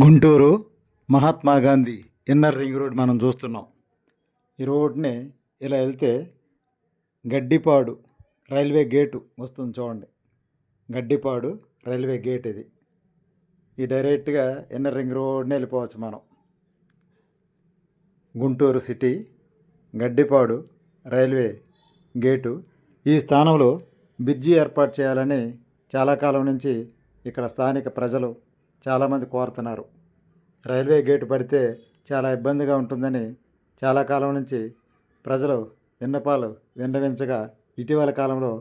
Guntur Mahatma Gandhi inner ring road మనం చూస్తున్నాం. ఈ రోడ్ని ఇలా వెళ్తే గడ్డిపాడు రైల్వే గేటు వస్తుంది చూడండి. గడ్డిపాడు రైల్వే గేట్ ఇది. ఈ డైరెక్ట్గా ఇన్నర్ రింగ్ రోడ్ని వెళ్ళిపోవచ్చు మనం. Guntur city Gaddipadu railway gate ఈ స్థానంలో బ్రిడ్జి ఏర్పాటు చేయాలని చాలా కాలం నుంచి ఇక్కడ స్థానిక ప్రజలు చాలామంది కోరుతున్నారు. రైల్వే గేటు పడితే చాలా ఇబ్బందిగా ఉంటుందని చాలా కాలం నుంచి ప్రజలు విన్నపాలు విన్నవించగా ఇటీవల కాలంలో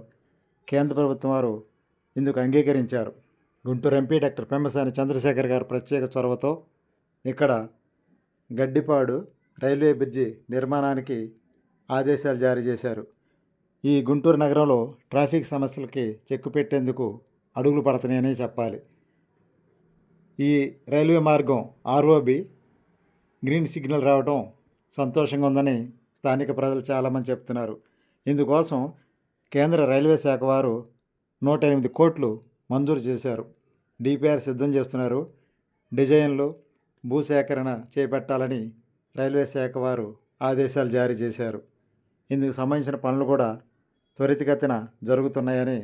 కేంద్ర ప్రభుత్వం వారు ఇందుకు అంగీకరించారు. గుంటూరు ఎంపీ డాక్టర్ పెమ్మసాని చంద్రశేఖర్ గారు ప్రత్యేక చొరవతో ఇక్కడ గడ్డిపాడు రైల్వే బ్రిడ్జి నిర్మాణానికి ఆదేశాలు జారీ చేశారు. ఈ గుంటూరు నగరంలో ట్రాఫిక్ సమస్యలకి చెక్కు పెట్టేందుకు అడుగులు పడుతున్నాయని చెప్పాలి. ఈ రైల్వే మార్గం ఆర్ఓబి గ్రీన్ సిగ్నల్ రావడం సంతోషంగా ఉందని స్థానిక ప్రజలు చాలామంది చెప్తున్నారు. ఇందుకోసం కేంద్ర రైల్వే శాఖ వారు నూట ఎనిమిది కోట్లు మంజూరు చేశారు. డిపిఆర్ సిద్ధం చేస్తున్నారు. డిజైన్లు భూసేకరణ చేపట్టాలని రైల్వే శాఖ వారు ఆదేశాలు జారీ చేశారు. ఇందుకు సంబంధించిన పనులు కూడా త్వరితగతిన జరుగుతున్నాయని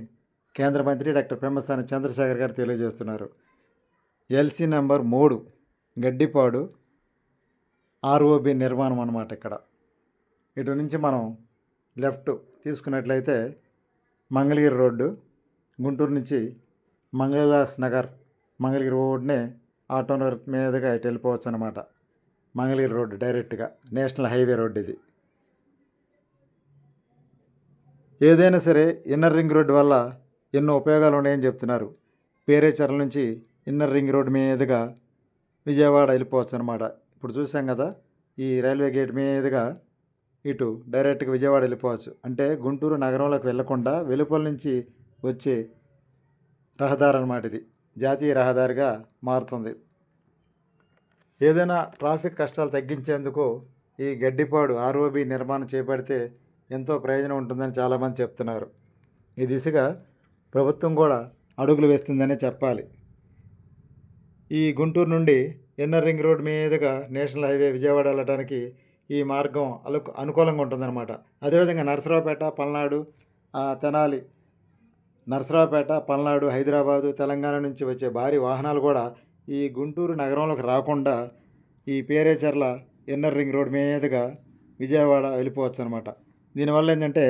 కేంద్ర మంత్రి డాక్టర్ పెమ్మసాని చంద్రశేఖర్ గారు తెలియజేస్తున్నారు. ఎల్సీ నెంబర్ మూడు గడ్డిపాడు ఆర్ఓబి నిర్మాణం అన్నమాట ఇక్కడ. ఇటు నుంచి మనం లెఫ్ట్ తీసుకున్నట్లయితే మంగళగిరి రోడ్డు గుంటూరు నుంచి మంగళదాస్ నగర్ మంగళగిరి రోడ్నే ఆటో మీదుగా ఇటు వెళ్ళిపోవచ్చు అనమాట మంగళగిరి రోడ్డు డైరెక్ట్గా నేషనల్ హైవే రోడ్డు ఇది. ఏదైనా సరే ఇన్నర్ రింగ్ రోడ్డు వల్ల ఎన్నో ఉపయోగాలు ఉన్నాయని చెప్తున్నారు. పేరేచర్ల నుంచి ఇన్నర్ రింగ్ రోడ్డు మీదుగా విజయవాడ వెళ్ళిపోవచ్చు అనమాట ఇప్పుడు చూసాం కదా ఈ రైల్వే గేట్ మీదుగా ఇటు డైరెక్ట్గా విజయవాడ వెళ్ళిపోవచ్చు. అంటే గుంటూరు నగరంలోకి వెళ్ళకుండా వెలుపల నుంచి వచ్చే రహదారి అనమాట ఇది. జాతీయ రహదారిగా మారుతుంది. ఏదైనా ట్రాఫిక్ కష్టాలు తగ్గించేందుకు ఈ గడ్డిపాడు ఆర్ఓబి నిర్మాణం చేపడితే ఎంతో ప్రయోజనం ఉంటుందని చాలామంది చెప్తున్నారు. ఈ దిశగా ప్రభుత్వం కూడా అడుగులు వేస్తుందనే చెప్పాలి. ఈ గుంటూరు నుండి ఇన్నర్ రింగ్ రోడ్ మీదుగా నేషనల్ హైవే విజయవాడ వెళ్ళడానికి ఈ మార్గం అలు అనుకూలంగా ఉంటుందన్నమాట. అదేవిధంగా నరసరావుపేట పల్నాడు తెనాలి నరసరావుపేట పల్నాడు హైదరాబాదు తెలంగాణ నుంచి వచ్చే భారీ వాహనాలు కూడా ఈ గుంటూరు నగరంలోకి రాకుండా ఈ పేరేచర్ల ఇన్నర్ రింగ్ రోడ్ మీదుగా విజయవాడ వెళ్ళిపోవచ్చు అనమాట దీనివల్ల ఏంటంటే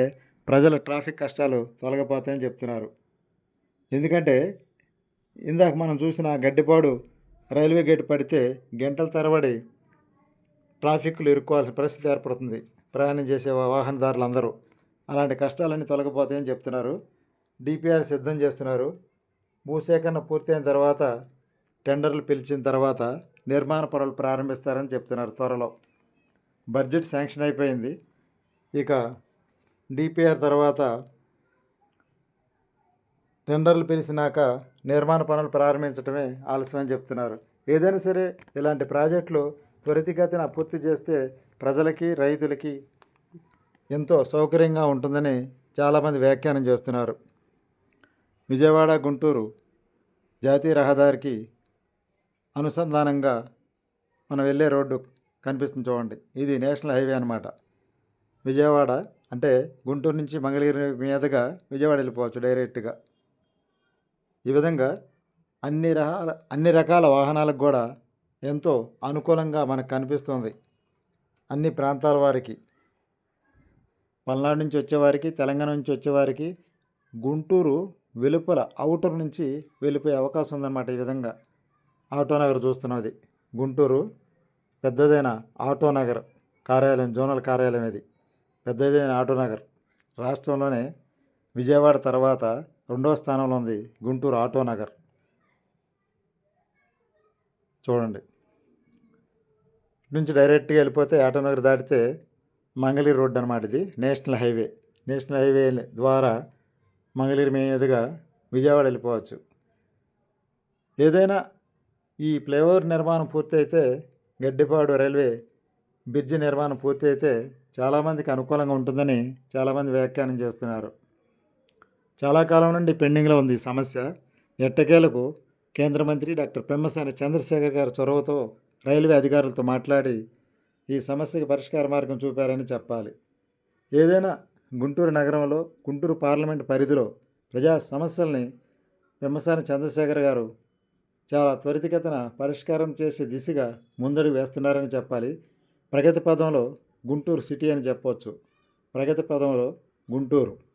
ప్రజల ట్రాఫిక్ కష్టాలు తొలగిపోతాయని చెప్తున్నారు. ఎందుకంటే ఇందాక మనం చూసిన గడ్డిపాడు రైల్వే గేట్ పడితే గంటల తరబడి ట్రాఫిక్లు ఇరుక్కోవాల్సిన పరిస్థితి ఏర్పడుతుంది. ప్రయాణం చేసే వాహనదారులందరూ. అలాంటి కష్టాలన్నీ తొలగిపోతాయని చెప్తున్నారు. డిపిఆర్ సిద్ధం చేస్తున్నారు. భూసేకరణ పూర్తయిన తర్వాత టెండర్లు పిలిచిన తర్వాత నిర్మాణ పనులు ప్రారంభిస్తారని చెప్తున్నారు త్వరలో. బడ్జెట్ శాంక్షన్ అయిపోయింది. ఇక డిపిఆర్ తర్వాత టెండర్లు పిలిచినాక నిర్మాణ పనులు ప్రారంభించడమే ఆలస్యమని చెప్తున్నారు. ఏదైనా సరే ఇలాంటి ప్రాజెక్టులు త్వరితగతిన పూర్తి చేస్తే ప్రజలకి రైతులకి ఎంతో సౌకర్యంగా ఉంటుందని చాలామంది వ్యాఖ్యానం చేస్తున్నారు. విజయవాడ గుంటూరు జాతీయ రహదారికి అనుసంధానంగా మనం వెళ్ళే రోడ్డు కనిపిస్తుంది చూడండి. ఇది నేషనల్ హైవే అనమాట విజయవాడ అంటే గుంటూరు నుంచి మంగళగిరి మీదుగా విజయవాడ వెళ్ళిపోవచ్చు డైరెక్ట్గా. ఈ విధంగా అన్ని రకాల అన్ని రకాల వాహనాలకు కూడా ఎంతో అనుకూలంగా మనకు కనిపిస్తుంది. అన్ని ప్రాంతాల వారికి పల్నాడు నుంచి వచ్చేవారికి తెలంగాణ నుంచి వచ్చేవారికి గుంటూరు వెలుపల అవుటర్ నుంచి వెళ్ళిపోయే అవకాశం ఉందన్నమాట ఈ విధంగా. ఆటో నగర్ చూస్తున్నది గుంటూరు పెద్దదైన ఆటో నగర్ కార్యాలయం జోనల్ కార్యాలయం ఇది. పెద్దదైన ఆటో నగర్. రాష్ట్రంలోనే విజయవాడ తర్వాత రెండవ స్థానంలో ఉంది గుంటూరు ఆటో నగర్. చూడండి. నుంచి డైరెక్ట్గా వెళ్ళిపోతే ఆటో నగర్ దాటితే మంగళగిరి రోడ్ అనమాట ఇది నేషనల్ హైవే. నేషనల్ హైవే ద్వారా మంగళగిరి మీదుగా విజయవాడ వెళ్ళిపోవచ్చు. ఏదైనా ఈ ఫ్లైఓవర్ నిర్మాణం పూర్తి అయితే గడ్డిపాడు రైల్వే బ్రిడ్జి నిర్మాణం పూర్తి అయితే చాలామందికి అనుకూలంగా ఉంటుందని చాలామంది వ్యాఖ్యానం చేస్తున్నారు. చాలా కాలం నుండి పెండింగ్లో ఉంది ఈ సమస్య. ఎట్టకేలకు కేంద్ర మంత్రి డాక్టర్ పెమ్మసాని చంద్రశేఖర్ గారి చొరవతో రైల్వే అధికారులతో మాట్లాడి ఈ సమస్యకు పరిష్కార మార్గం చూపారని చెప్పాలి. ఏదైనా గుంటూరు నగరంలో గుంటూరు పార్లమెంట్ పరిధిలో ప్రజా సమస్యల్ని పెమ్మసాని చంద్రశేఖర్ గారు చాలా త్వరితగతన పరిష్కారం చేసే దిశగా ముందడుగు వేస్తున్నారని చెప్పాలి. ప్రగతి పదంలో గుంటూరు సిటీ అని చెప్పవచ్చు ప్రగతి పదంలో గుంటూరు.